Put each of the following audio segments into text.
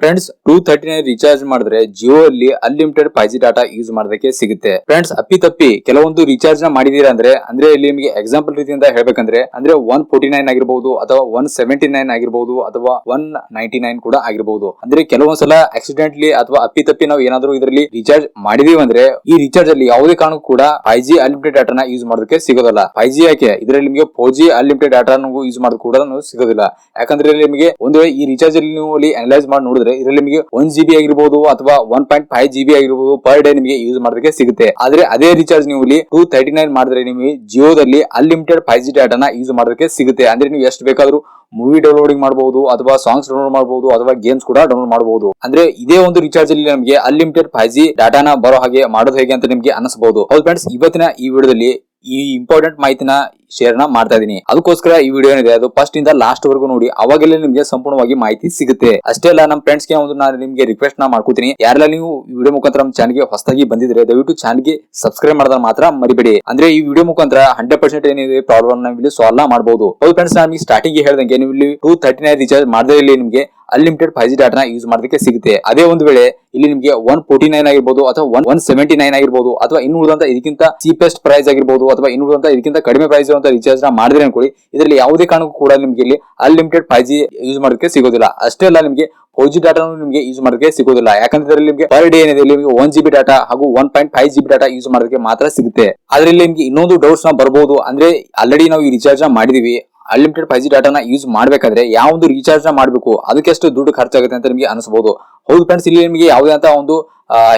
Friends two thirty nine recharge ಮಾಡಿದ್ರೆ ಜಿಯೋ ಅಲ್ಲಿ unlimited five G data use ಮಾಡೋದಕ್ಕೆ ಸಿಗುತ್ತೆ. ಫ್ರೆಂಡ್ಸ್ ಅಪ್ಪಿ ತಪ್ಪಿ, ಕೆಲವೊಂದು ರೀಚಾರ್ಜ್ನ ಮಾಡಿದೀರಾ ಅಂದ್ರೆ ಅಂದ್ರೆ ಇಲ್ಲಿ ನಿಮಗೆ ಎಕ್ಸಾಂಪಲ್ ರೀತಿಯಿಂದ ಹೇಳ್ಬೇಕಂದ್ರೆ, ಅಂದ್ರೆ ಒನ್ ಫೋರ್ಟಿ ನೈನ್ ಆಗಿರಬಹುದು ಅಥವಾ ಒನ್ ಸೆವೆಂಟಿ ನೈನ್ ಆಗಿರಬಹುದು ಅಥವಾ ಒನ್ ನೈಂಟಿ ನೈನ್ ಕೂಡ ಆಗಿರಬಹುದು ಅಂದ್ರೆ ಕೆಲವೊಂದ್ಸಲ ಆಕ್ಸಿಡೆಂಟ್ಲಿ ಅಥವಾ ಅಪ್ಪಿ ತಪ್ಪಿ ನಾವು ಏನಾದ್ರೂ ಇದರಲ್ಲಿ ರೀಚಾರ್ಜ್ ಮಾಡಿದೀವಿ ಅಂದ್ರೆ, ಈ ರೀಚಾರ್ಜ್ ಅಲ್ಲಿ ಯಾವುದೇ ಕಾರಣಕ್ಕೂ ಕೂಡ ಫೈವ್ ಜಿ ಅನ್ಲಿಮಿಟೆಡ್ ಡಾಟಾನ ಯೂಸ್ ಮಾಡೋದಕ್ಕೆ ಸಿಗೋದಿಲ್ಲ. ಫೈವ್ ಜಿ ಯಾಕೆ? ಇದರಲ್ಲಿ ನಿಮಗೆ four G unlimited data use ಮಾಡೋದು ಕೂಡ ಸಿಗೋದಿಲ್ಲ. ಯಾಕಂದ್ರೆ ನಿಮಗೆ ಒಂದು ಈ ರೀಚಾರ್ಜ್ ಅಲ್ಲಿ ನೀವು ಅಲ್ಲಿ ಅನಲೈಸ್ ಮಾಡಿ ನೋಡಿದ್ರೆ ಇದರಲ್ಲಿ ನಿಮಗೆ ಒನ್ ಜಿ ಬಿ ಆಗಿರ್ಬೋದು ಅಥವಾ one point five G B ಆಗಿರ್ಬೋದು ಪರ್ ಡೇ ನಿಮಗೆ ಯೂಸ್ ಮಾಡೋದಕ್ಕೆ ಸಿಗುತ್ತೆ. ಆದ್ರೆ ಅದೇ ರೀಚಾರ್ಜ್ ನೀವು ಇಲ್ಲಿ ಟೂ ತರ್ಟಿ ನೈನ್ ಮಾಡಿದ್ರೆ ನಿಮಗೆ ಜಿಯೋದಲ್ಲಿ ಅನ್ಲಿಮಿಟೆಡ್ ಫೈವ್ ಜಿ ಡಾಟಾನ ಯೂಸ್ ಮಾಡೋದಕ್ಕೆ ಸಿಗುತ್ತೆ. ಅಂದ್ರೆ ನೀವು ಎಷ್ಟು ಬೇಕಾದ್ರೂ ಮೂವಿ ಡೌನ್ಲೋಡಿಂಗ್ ಮಾಡಬಹುದು ಅಥವಾ ಸಾಂಗ್ಸ್ ಡೌನ್ಲೋಡ್ ಮಾಡಬಹುದು ಅಥವಾ ಗೇಮ್ಸ್ ಕೂಡ ಡೌನ್ಲೋಡ್ ಮಾಡಬಹುದು ಅಂದ್ರೆ ಇದೇ ಒಂದು ರೀಚಾರ್ಜ್ ಅಲ್ಲಿ ನಮಗೆ ಅನ್ಲಿಮಿಟೆಡ್ ಫೈವ್ ಜಿ ಡಾಟಾನ ಬರೋ ಹಾಗೆ ಮಾಡೋದು ಹೇಗೆ ಅಂತ ನಿಮಗೆ ಅನಿಸಬಹುದು ಹೌದು ಫ್ರೆಂಡ್ಸ್ ಇವತ್ತಿನ ಈ ವಿಡಿಯೋದಲ್ಲಿ ಈ ಇಂಪಾರ್ಟೆಂಟ್ ಮಾಹಿತಿನ ಶೇರ್ನ ಮಾಡ್ತಾ ಇದೀನಿ ಅದಕ್ಕೋಸ್ಕರ ಈ ವಿಡಿಯೋ ಏನಿದೆ, ಅದು ಫಸ್ಟ್ ಇಂದ ಲಾಸ್ಟ್ ವರೆಗೂ ನೋಡಿ ಅವಾಗಲೇ ನಿಮಗೆ ಸಂಪೂರ್ಣವಾಗಿ ಮಾಹಿತಿ ಸಿಗುತ್ತೆ. ಅಷ್ಟೇ ಅಲ್ಲ ನಮ್ಮ ಫ್ರೆಂಡ್ಸ್ಗೆ ಒಂದು ನಾನು ನಿಮಗೆ ರಿಕ್ವೆಸ್ಟ್ ನಾ ಮಾಡ್ಕೋತೀನಿ. ಯಾರೆಲ್ಲ ನೀವು ವಿಡಿಯೋ ಮುಖಾಂತರ ನಮ್ಮ ಚಾನಲ್ಗೆ ಹೊಸದಾಗಿ ಬಂದಿದ್ರೆ ದಯವಿಟ್ಟು ಚಾನಲ್ಗೆ ಸಬ್ಸ್ಕ್ರೈಬ್ ಮಾಡೋದನ್ನ ಮಾತ್ರ ಮರಿಬೇಡಿ. ಅಂದ್ರೆ ಈ ವಿಡಿಯೋ ಮುಖಾಂತರ ಹಂಡ್ರೆಡ್ ಪರ್ಸೆಂಟ್ ಏನಿದೆ ಪ್ರಾಬ್ಲಮ್ ನಾವು ಸಾಲ್ವ್ ಮಾಡಬಹುದು ಹೌದು ಫ್ರೆಂಡ್ಸ್ ನಾನು ಸ್ಟಾರ್ಟಿಂಗ್ ಹೇಳ್ದಂಗೆ, ನೀವು ಇಲ್ಲಿ ಟೂ ತರ್ಟಿ ರಿಚಾರ್ಜ್ ಮಾಡದೇ ಇಲ್ಲಿ ನಿಮಗೆ. ಅನ್ಲಿಮಿಟೆಡ್ ಫೈವ್ ಜಿ ಡಾಟಾನ ಯೂಸ್ ಮಾಡೋದಕ್ಕೆ ಸಿಗುತ್ತೆ. ಅದೇ ಒಂದು ವೇಳೆ ಇಲ್ಲಿ ನಿಮಗೆ ಒನ್ ಫೋರ್ಟಿ ನೈನ್ ಆಗಿರ್ಬೋದು ಅಥವಾ ಒನ್ ಒನ್ ಸೆವೆಂಟಿ ನೈನ್ ಆಗಿರ್ಬೋದು ಅಥವಾ ಇನ್ನು ಉಳಿದಂತ ಇದಕ್ಕಿಂತ ಚೀಪೆಸ್ಟ್ ಪ್ರೈಸ್ ಆಗಿರ್ಬೋದು ಅಥವಾ ಇನ್ನು ಉಳಿದಂತ ಇದಕ್ಕಿಂತ ಕಡಿಮೆ ಪ್ರೈಸ್ ಇರುವಂತ ರಿಚಾರ್ಜ್ ಮಾಡಿದ್ರೆ ಅನ್ಕೊಳ್ಳಿ. ಇದರಲ್ಲಿ ಯಾವುದೇ ಕಾರಣಕ್ಕೂ ಕೂಡ ನಿಮಗೆ ಇಲ್ಲಿ ಅನ್ಲಿಮಿಟೆಡ್ ಫೈವ್ ಜಿ ಯೂಸ್ ಮಾಡೋದಕ್ಕೆ ಸಿಗೋದಿಲ್ಲ. ಅಷ್ಟೇ ಅಲ್ಲ ನಿಮಗೆ ಫೋರ್ ಜಿ ಡಾಟಾ ನಿಮಗೆ ಯೂಸ್ ಮಾಡೋದಕ್ಕೆ ಸಿಗೋದಿಲ್ಲ. ಯಾಕಂದ್ರೆ ನಿಮಗೆ ಪರ್ ಡೇ ಏನಿದೆ ನಿಮಗೆ ಒನ್ ಜಿ ಬಿ ಡಾಟಾ ಹಾಗೂ one point five G B data use ಮಾಡೋದಕ್ಕೆ ಮಾತ್ರ ಸಿಗುತ್ತೆ. ಅದರಲ್ಲಿ ನಿಮಗೆ ಇನ್ನೊಂದು ಡೌಟ್ಸ್ನ ಬರಬಹುದು ಅಂದ್ರೆ ಆಲ್ರೆಡಿ ನಾವು ಈ ರೀಚಾರ್ಜ್ ಮಾಡಿದೀವಿ. ಅನ್ಲಿಮಿಟೆಡ್ ಫೈವ್ ಜಿ ಡಾಟಾನ ಯೂಸ್ ಮಾಡಬೇಕಾದ್ರೆ ಯಾವ ಒಂದು ರೀಚಾರ್ಜ್ನ ಮಾಡಬೇಕು, ಅದಕ್ಕೆ ಎಷ್ಟು ದುಡ್ಡು ಖರ್ಚಾಗುತ್ತೆ ಅಂತ ನಿಮಗೆ ಅನಿಸಬಹುದು ಹೌದು ಫ್ರೆಂಡ್ಸ್ ಇಲ್ಲಿ ನಿಮಗೆ ಯಾವುದೇ ಅಂತ ಒಂದು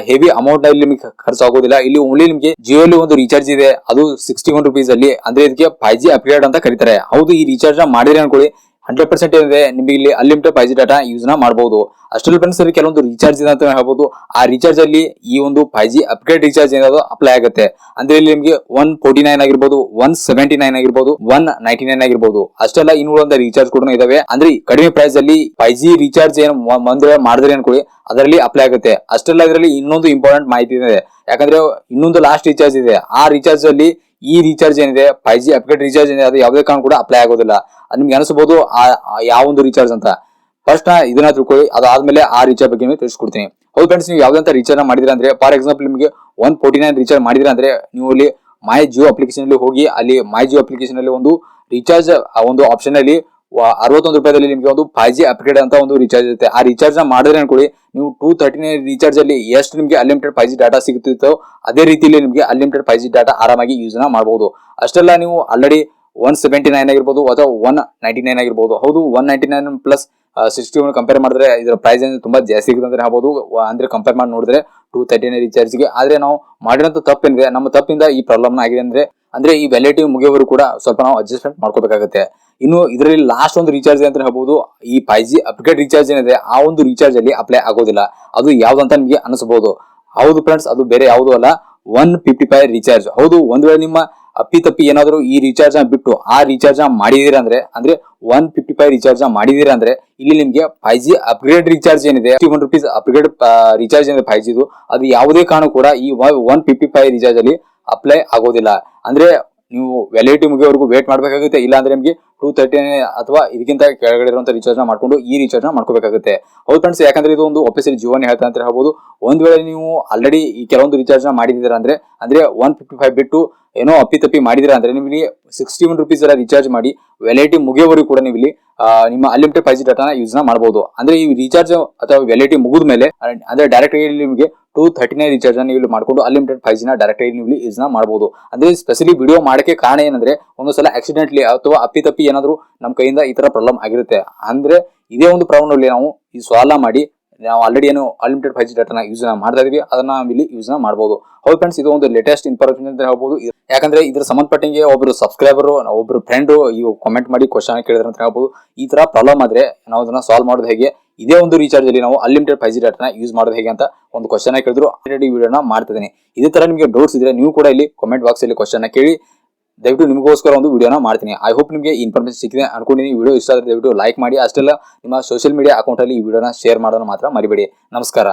ಹೆವಿ ಅಮೌಂಟ್ನಲ್ಲಿ ನಿಮಗೆ ಖರ್ಚಾಗೋದಿಲ್ಲ. ಇಲ್ಲಿ ಓನ್ಲಿ ನಿಮಗೆ ಜಿಯೋಲಿ ಒಂದು ರೀಚಾರ್ಜ್ ಇದೆ. ಅದು ಸಿಕ್ಸ್ಟಿ ಒನ್ ರುಪೀಸ್ ಅಲ್ಲಿ, ಅಂದ್ರೆ ಇದಕ್ಕೆ ಫೈವ್ ಜಿ ಅಪ್ಗ್ರೇಡ್ ಅಂತ ಕರೀತಾರೆ. ಹೌದು, ಈ ರೀಚಾರ್ಜ್ ಮಾಡಿದ್ರೆ ಅನ್ಕೊಳ್ಳಿ. ಹಂಡ್ರೆಡ್ ಪರ್ಸೆಂಟ್ ಏನಿದೆ, ನಿಮಗೆ ಇಲ್ಲಿ ಅನ್ಲಿಮಿಟೆಡ್ ಫೈವ್ ಜಿ ಡಾಟಾ ಯೂಸ್ನ ಮಾಡಬಹುದು ಅಷ್ಟರಲ್ಲಿ ಫ್ರೆಂಡ್ಸ್ ಅಲ್ಲಿ ಕೆಲವೊಂದು ರೀಚಾರ್ಜ್ ಇದೆ ಅಂತ ಹೇಳ್ಬೋದು. ಆ ರೀಚಾರ್ಜ್ ಅಲ್ಲಿ ಈ ಒಂದು ಫೈವ್ ಜಿ ಅಪ್ಗ್ರೇಡ್ ರೀಚಾರ್ಜ್ ಏನಾದ್ರು ಅಪ್ಲೈ ಆಗುತ್ತೆ. ಅಂದ್ರೆ ಇಲ್ಲಿ ನಿಮಗೆ ಒನ್ ಫೋರ್ಟಿ ನೈನ್ ಆಗಿರ್ಬೋದು ಒನ್ ಸೆವೆಂಟಿ ನೈನ್ ಆಗಿರ್ಬೋದು ಒನ್ ನೈಂಟಿ ನೈನ್ ಆಗಿರ್ಬೋದು. ಅಷ್ಟೆಲ್ಲ ಇನ್ನು ಉಳಿದ ರೀಚಾರ್ಜ್ ಕೂಡ ಇದಾವೆ. ಅಂದ್ರೆ ಕಡಿಮೆ ಪ್ರೈಸ್ ಅಲ್ಲಿ ಫೈವ್ ಜಿ ರೀಚಾರ್ಜ್ ಏನು ಬಂದ್ರೆ ಮಾಡಿದ್ರೆ ಅನ್ಕೊಳ್ಳಿ, ಅದರಲ್ಲಿ ಅಪ್ಲೈ ಆಗುತ್ತೆ. ಅಷ್ಟೆಲ್ಲ ಇದರಲ್ಲಿ ಇನ್ನೊಂದು ಇಂಪಾರ್ಟೆಂಟ್ ಮಾಹಿತಿ ಇದೆ. ಯಾಕಂದ್ರೆ ಇನ್ನೊಂದು ಲಾಸ್ಟ್ ರೀಚಾರ್ಜ್ ಇದೆ. ಆ ರೀಚಾರ್ಜ್ ಅಲ್ಲಿ ಈ ರೀಚಾರ್ಜ್ ಏನಿದೆ? ಫೈವ್ ಜಿ ಅಪ್ಗ್ರೇಡ್ ರೀಚಾರ್ಜ್ ಏನಿದೆ? ಅದು ಯಾವುದೇ ಕಾರಣ ಕೂಡ ಅಪ್ಲೈ ಆಗೋದಿಲ್ಲ. ನಿಮ್ಗೆ ಅನಿಸಬಹುದು ಆ ಆ ಯಾವ ಒಂದು ರೀಚಾರ್ಜ್ ಅಂತ. ಫಸ್ಟ್ ನಾ ಇದನ್ನ ತಿಳ್ಕೊಳ್ಳಿ. ಅದಾದ್ಮೇಲೆ ಆ ರೀಚಾರ್ಜ್ ಬಗ್ಗೆ ತಿಳಿಸ್ಕೊಡ್ತೀನಿ. ಹೌದು ಫ್ರೆಂಡ್ಸ್ ನೀವು ಯಾವ್ದಂತ ರೀಚಾರ್ಜ್ ಮಾಡಿದ್ರೆ ಅಂದ್ರೆ ಫಾರ್ ಎಕ್ಸಾಂಪಲ್ ನಿಮಗೆ ಒನ್ ಫೋರ್ಟಿ ನೈನ್ ರೀಚಾರ್ಜ್ ಮಾಡಿದ್ರೆ ಅಂದ್ರೆ, ನೀವು ಅಲ್ಲಿ ಮೈ ಜಿಯೋ ಅಪ್ಲಿಕೇಶನ್ ಅಲ್ಲಿ ಹೋಗಿ, ಅಲ್ಲಿ ಮೈ ಜಿಯೋ ಅಪ್ಲಿಕೇಶನ್ ಅಲ್ಲಿ ಒಂದು ರೀಚಾರ್ಜ್ ಒಂದು ಆಪ್ಷನ್ ಅಲ್ಲಿ ಅರವತ್ತೊಂದು ರೂಪಾಯಿದಲ್ಲಿ ನಿಮಗೆ ಒಂದು ಫೈವ್ ಜಿ ಅಪ್ಗ್ರೇಡ್ ಅಂತ ಒಂದು ರೀಚಾರ್ಜ್ ಇರುತ್ತೆ. ಆ ರೀಚಾರ್ಜ್ನ ಮಾಡಿದ್ರೆ ಅನ್ಕೊಳ್ಳಿ, ನೀವು ಟೂ ತರ್ಟಿ ನೈನ್ ರೀಚಾರ್ಜ್ ಅಲ್ಲಿ ಎಷ್ಟು ನಿಮಗೆ ಅನ್ಲಿಮಿಟೆಡ್ ಫೈವ್ ಜಿ ಡಾಟಾ ಸಿಗುತ್ತಿತ್ತೋ ಅದೇ ರೀತಿಯಲ್ಲಿ ನಿಮಗೆ ಅನ್ಲಿಮಿಟೆಡ್ ಫೈವ್ ಜಿ ಡಾಟಾ ಆರಾಮಾಗಿ ಯೂಸ್ ಮಾಡಬಹುದು ಅಷ್ಟೆಲ್ಲ ನೀವು ಆಲ್ರೆಡಿ ಒನ್ ಸೆವೆಂಟಿ ನೈನ್ ಆಗಿರ್ಬೋದು ಅಥವಾ ಒನ್ ನೈಂಟಿ ನೈನ್ ಆಗಿರ್ಬೋದು. ಹೌದು one ninety nine plus sixty one compare ಮಾಡಿದ್ರೆ ಇದರ ಪ್ರೈಸ್ ತುಂಬಾ ಜಾಸ್ತಿ ಸಿಗುತ್ತೆ ಅಂತ ಹೇಳ್ಬೋದು. ಅಂದ್ರೆ ಕಂಪೇರ್ ಮಾಡಿ ನೋಡಿದ್ರೆ ಟೂ ನೈನ್ ರೀಚಾರ್ಜ್ಗೆ ಆದ್ರೆ ನಾವು ಮಾಡಿರೋಂಥ ತಪ್ಪೇನಿದೆ ನಮ್ಮ ತಪ್ಪಿಂದ ಈ ಪ್ರಾಬ್ಲಮ್ ಆಗಿದೆ ಅಂದ್ರೆ ಅಂದ್ರೆ ಈ ವ್ಯಾಲಿಟಿ ಮುಗಿಯೋರು ಕೂಡ ಸ್ವಲ್ಪ ನಾವು ಅಡ್ಜಸ್ಟ್ಮೆಂಟ್ ಮಾಡ್ಕೋಬೇಕಾಗುತ್ತೆ. ಇನ್ನು ಇದರಲ್ಲಿ ಲಾಸ್ಟ್ ಒಂದು ರೀಚಾರ್ಜ್ ಅಂತ ಹೇಳ್ಬೋದು, ಈ ಫೈವ್ ಜಿ ಅಪ್ಗ್ರೇಡ್ ರೀಚಾರ್ಜ್ ಏನಿದೆ, ಆ ಒಂದು ರೀಚಾರ್ಜ್ ಅಲ್ಲಿ ಅಪ್ಲೈ ಆಗೋದಿಲ್ಲ. ಅದು ಯಾವ್ದಂತ ನಿಮಗೆ ಅನಿಸಬಹುದು ಹೌದು ಫ್ರೆಂಡ್ಸ್ ಅದು ಬೇರೆ ಯಾವುದು ಅಲ್ಲ ಒನ್ ಫಿಫ್ಟಿ ಫೈವ್ ರೀಚಾರ್ಜ್ ಹೌದು, ಒಂದ್ ವೇಳೆ ನಿಮ್ಮ ಅಪ್ಪಿ ತಪ್ಪಿ ಏನಾದ್ರು ಈ ರೀಚಾರ್ಜ್ ಬಿಟ್ಟು ಆ ರೀಚಾರ್ಜ್ ಮಾಡಿದೀರ ಅಂದ್ರೆ ಅಂದ್ರೆ ಒನ್ ಫಿಫ್ಟಿ ಫೈವ್ ರೀಚಾರ್ಜ್ ಮಾಡಿದೀರ ಅಂದ್ರೆ, ಇಲ್ಲಿ ನಿಮ್ಗೆ ಫೈವ್ ಜಿ ಅಪ್ಗ್ರೇಡ್ ರೀಚಾರ್ಜ್ ಏನಿದೆ ಒನ್ ರುಪೀಸ್ ಅಪ್ಗ್ರೇಡ್ ರೀಚಾರ್ಜ್ ಏನಿದೆ ಫೈವ್ ಜಿದು ಅದು ಯಾವುದೇ ಕಾರಣ ಕೂಡ ಈ ಒನ್ ಫಿಫ್ಟಿ ಫೈವ್ ರೀಚಾರ್ಜ್ ಅಲ್ಲಿ ಅಪ್ಲೈ ಆಗೋದಿಲ್ಲ. ಅಂದ್ರೆ ನೀವು ವ್ಯಾಲಿಡಿಟಿ ಮುಗಿಯೋವರೆಗೂ ವೇಟ್ ಮಾಡ್ಬೇಕಾಗುತ್ತೆ, ಇಲ್ಲ ಅಂದ್ರೆ ನಿಮಗೆ ಟೂ ತರ್ಟಿ ಅಥವಾ ಇದಕ್ಕಿಂತ ಕೆಳಗಡೆ ಇರುವಂತ ರೀಚಾರ್ಜ್ನ ಮಾಡ್ಕೊಂಡು ಈ ರೀಚಾರ್ಜ್ನ ಮಾಡ್ಕೋಬೇಕಾಗುತ್ತೆ. ಹೌದು ಫ್ರೆಂಡ್ಸ್ ಯಾಕಂದ್ರೆ ಇದು ಒಂದು ಒಪ್ಪಿಸಲಿ ಜೀವನ ಹೇಳ್ತಾ ಅಂತ ಹೇಳ್ಬೋದು. ಒಂದ್ ವೇಳೆ ನೀವು ಆಲ್ರೆಡಿ ಈ ಕೆಲವೊಂದು ರೀಚಾರ್ಜ್ನ ಮಾಡಿದಿರ ಅಂದ್ರೆ ಅಂದ್ರೆ ಒನ್ ಫಿಫ್ಟಿ ಫೈವ್ ಬಿಟ್ಟು ಏನೋ ಅಪ್ಪಿ ತಪ್ಪಿ ಮಾಡಿದಿರಾ ಅಂದ್ರೆ ನಿಮಗೆ ಸಿಕ್ಸ್ಟಿ ಒನ್ ರುಪೀಸ್ ಎಲ್ಲ ರೀಚಾರ್ಜ್ ಮಾಡಿ ವ್ಯಾಲಿಟಿ ಮುಗಿಯೋವರೆಗೂ ಕೂಡ ನೀವು ಇಲ್ಲಿ ನಿಮ್ಮ ಅನ್ಲಿಮಿಟೆಡ್ ಫೈವ್ ಜಿ ಡಾಟಾನ ಯೂಸ್ ಮಾಡಬಹುದು ಅಂದ್ರೆ ಈ ರೀಚಾರ್ಜ್ ಅಥವಾ ವ್ಯಾಲಿಟಿ ಮುಗಿದ ಮೇಲೆ ಅಂದ್ರೆ ಡೈರೆಕ್ಟ್ ಆಗಿ ನಿಮಗೆ ಟೂ ತರ್ಟಿ ನೈನ್ ರೀಚಾರ್ಜ್ ನೀವು ಮಾಡ್ಕೊಂಡು ಅನ್ಲಿಮಿಟೆಡ್ ಫೈವ್ ಜಿನ ಡೈರೆಕ್ಟ್ ಆಗಿ ನೀವು ಯೂಸ್ ಮಾಡಬಹುದು ಅಂದ್ರೆ ಸ್ಪೆಷಲಿ ವಿಡಿಯೋ ಮಾಡಕ್ಕೆ ಕಾರಣ ಏನಂದ್ರೆ ಒಂದೊಂದ್ಸಲ ಆಕ್ಸಿಡೆಂಟ್ಲಿ ಅಥವಾ ಅಪ್ಪಿ ತಪ್ಪಿ ಏನಾದ್ರು ನಮ್ಮ ಕೈಯಿಂದ ಈ ತರ ಪ್ರಾಬ್ಲಮ್ ಆಗಿರುತ್ತೆ. ಅಂದ್ರೆ ಇದೇ ಒಂದು ಪ್ರಾಬ್ಲಮ್ ನಾವು ಈ ಸಾಲ ಮಾಡಿ ನಾವು ಆಲ್ರೆಡಿ ಏನು ಅನ್ಲಿಮಿಟೆಡ್ ಫೈವ್ ಜಿ ಡಾಟಾನ ಯೂಸ್ ಮಾಡ್ತಾ ಇದೀವಿ, ಅದನ್ನ ನಾವು ಇಲ್ಲಿ ಯೂಸ್ ಮಾಡಬಹುದು ಹೌದು ಫ್ರೆಂಡ್ಸ್ ಇದು ಒಂದು ಲೇಟೆಸ್ಟ್ ಇನ್ಫಾರ್ಮೇಶನ್ ಅಂತ ಹೇಳ್ಬೋದು. ಯಾಕಂದ್ರೆ ಇದ್ರ ಸಂಬಂಧಪಟ್ಟಂಗೆ ಒಬ್ರು ಸಬ್ಸ್ಕ್ರೈಬರ್ ಒಬ್ರು ಫ್ರೆಂಡ್ ಈ ಕಮೆಂಟ್ ಮಾಡಿ ಕ್ವಶನ್ ಕೇಳಿದ್ರೆ ಅಂತ ಹೇಳ್ಬೋದು. ಈ ತರ ಪ್ರಾಬ್ಲಮ್ ಆದ್ರೆ ನಾವು ಅದನ್ನ ಸಾಲ್ವ್ ಮಾಡೋದು ಹೇಗೆ? ಇದೇ ಒಂದು ರೀಚಾರ್ಜ್ ಅಲ್ಲಿ ನಾವು ಅನ್ಲಿಮಿಟೆಡ್ ಫೈವ್ ಜಿ ಡಾಟಾನ ಯೂಸ್ ಮಾಡೋದು ಹೇಗೆ ಅಂತ ಒಂದು ಕ್ವಶನ್ ಕೇಳಿದ್ರು. ಆಲ್ರೆಡಿ ವಿಡಿಯೋನ ಮಾಡ್ತಿದ್ದೀನಿ ಇದೇ ತರ ನಿಮಗೆ ಡೌಟ್ಸ್ ಇದ್ರೆ ನೀವು ಕೂಡ ಇಲ್ಲಿ ಕಮೆಂಟ್ ಬಾಕ್ಸ್ ಅಲ್ಲಿ ಕ್ವಶನ್ ಕೇಳಿ. ದಯವಿಟ್ಟು ನಿಮಗೋಸ್ಕರ ಒಂದು ವಿಡಿಯೋನ ಮಾಡ್ತೀನಿ. ಐ ಹೋಪ್ ನಿಮಗೆ ಇನ್ಫಾರ್ಮೇಶನ್ ಸಿಕ್ಕಿದೆ ಅನ್ಕೊಂಡಿದ್ದೀನಿ ವಿಡಿಯೋ ಇಷ್ಟ ಆದರೆ ದಯವಿಟ್ಟು ಲೈಕ್ ಮಾಡಿ. ಅಷ್ಟೆಲ್ಲ ನಿಮ್ಮ ಸೋಷಿಯಲ್ ಮೀಡಿಯಾ ಅಕೌಂಟಲ್ಲಿ ಈ ವಿಡಿಯೋನ ಶೇರ್ ಮಾಡೋಣ ಮಾತ್ರ ಮರಿಬೇಡಿ. ನಮಸ್ಕಾರ.